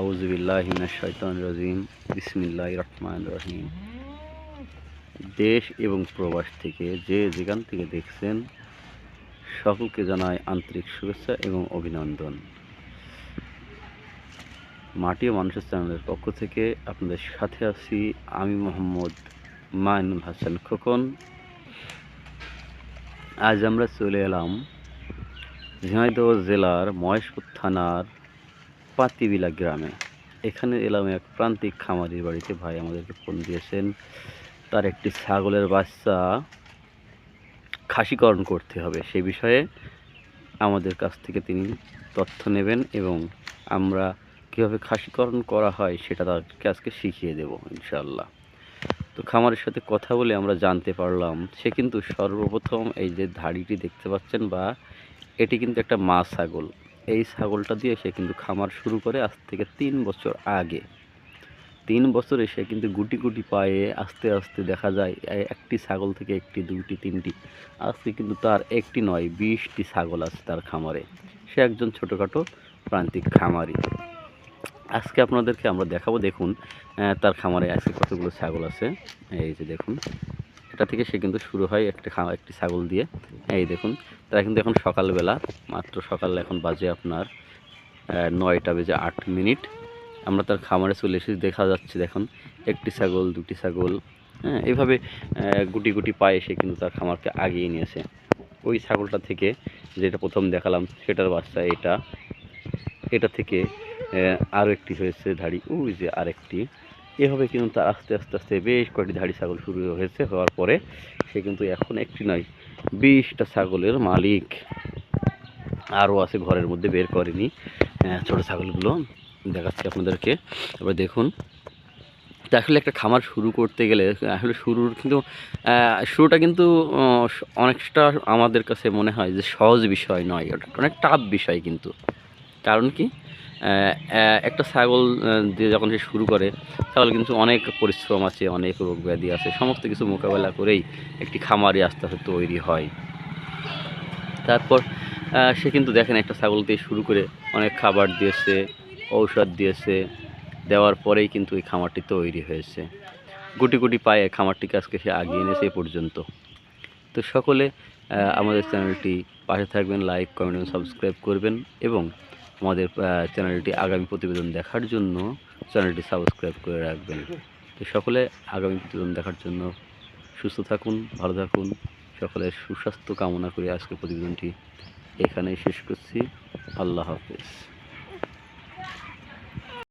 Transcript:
আউজবিল্লাহিমিনাশাইতান রাজিম বিসমিল্লাহ রহমান রহিম। দেশ এবং প্রবাস থেকে যে যেখান থেকে দেখছেন, সকলকে জানাই আন্তরিক শুভেচ্ছা এবং অভিনন্দন। মাটি ও মানুষের চ্যানেলের পক্ষ থেকে আপনাদের সাথে আছি আমি মোহাম্মদ মাইনুল হাসান খোকন। আজ আমরা চলে এলাম ঝিনাইদহ জেলার মহেশপুর থানার পাতিবিলা গ্রামে। এখানে এলাম এক প্রান্তিক খামারির বাড়িতে। ভাই আমাদেরকে ফোন দিয়েছেন, তার একটি ছাগলের বাচ্চা খাসিকরণ করতে হবে। সে বিষয়ে আমাদের কাছ থেকে তিনি তথ্য নেবেন এবং আমরা কীভাবে খাসিকরণ করা হয় সেটা তাদেরকে আজকে শিখিয়ে দেব ইনশাল্লাহ তো খামারের সাথে কথা বলে আমরা জানতে পারলাম, সে কিন্তু সর্বপ্রথম এই যে ধাড়িটি দেখতে পাচ্ছেন বা এটি কিন্তু একটা মা ছাগল। এই ছাগলটা দিয়ে সে কিন্তু খামার শুরু করে আজ থেকে তিন বছর আগে। তিন বছরে সে কিন্তু গুটি গুটি পায়ে আস্তে আস্তে দেখা যায় একটি ছাগল থেকে একটি, দুটি, তিনটি, আজকে কিন্তু তার একটি নয়, বিশটি ছাগল আছে তার খামারে। সে একজন ছোটোখাটো প্রান্তিক খামারি। আজকে আপনাদেরকে আমরা দেখাবো, দেখুন তার খামারে আজকে কতগুলো ছাগল আছে। এই যে দেখুন। এটা থেকে সে কিন্তু শুরু হয় একটা খা, একটি ছাগল দিয়ে। এই দেখুন, তারা কিন্তু এখন সকালবেলা, মাত্র সকাল এখন বাজে আপনার নয়টা বেজে আট মিনিট। আমরা তার খামারে চলে এসেছি, দেখা যাচ্ছে দেখুন, একটি ছাগল, দুটি ছাগল হ্যাঁ এইভাবে গুটি গুটি পায়ে সে কিন্তু তার খামারকে আগিয়ে নিয়েছে। ওই ছাগলটা থেকে যেটা প্রথম দেখালাম, সেটার বাচ্চা এটা। এটা থেকে আরও একটি হয়েছে ধাড়ি, ওই যে আরেকটি। এভাবে কিন্তু তার আস্তে আস্তে আস্তে বেশ কয়েকটি ধাড়ি ছাগল শুরু হয়েছে, হওয়ার পরে সে কিন্তু এখন একটি নয়, বিশটা ছাগলের মালিক। আরও আছে ঘরের মধ্যে, বের করেনি ছোট ছাগলগুলো। দেখাচ্ছি আপনাদেরকে। এবার দেখুন আসলে একটা খামার শুরু করতে গেলে, আসলে শুরুর কিন্তু শুরুটা কিন্তু অনেকটা আমাদের কাছে মনে হয় যে সহজ বিষয় নয় ওটা অনেক টাফ বিষয় কিন্তু। কারণ কি? একটা ছাগল দিয়ে যখন সে শুরু করে, ছাগল কিন্তু অনেক পরিশ্রম আছে, অনেক রোগ ব্যাধি আছে, সমস্ত কিছু মোকাবেলা করেই একটি খামারি আস্তে আস্তে তৈরি হয়। তারপর সে কিন্তু দেখেন একটা ছাগল দিয়ে শুরু করে অনেক খাবার দিয়েছে, ঔষধ দিয়েছে, দেওয়ার পরেই কিন্তু এই খামারটি তৈরি হয়েছে। গুটি গুটি পায়ে খামারটিকে আজকে সে আগিয়ে এনেছে এ পর্যন্ত। তো সকলে আমাদের চ্যানেলটি পাশে থাকবেন, লাইক, কমেন্ট এবং সাবস্ক্রাইব করবেন এবং আমাদের চ্যানেলটি আগামী প্রতিবেদন দেখার জন্য চ্যানেলটি সাবস্ক্রাইব করে রাখবেন। তো সকলে আগামী প্রতিবেদন দেখার জন্য সুস্থ থাকুন, ভালো থাকুন সকলের সুস্বাস্থ্য কামনা করে আজকের প্রতিবেদনটি এখানেই শেষ করছি। আল্লাহ হাফেজ।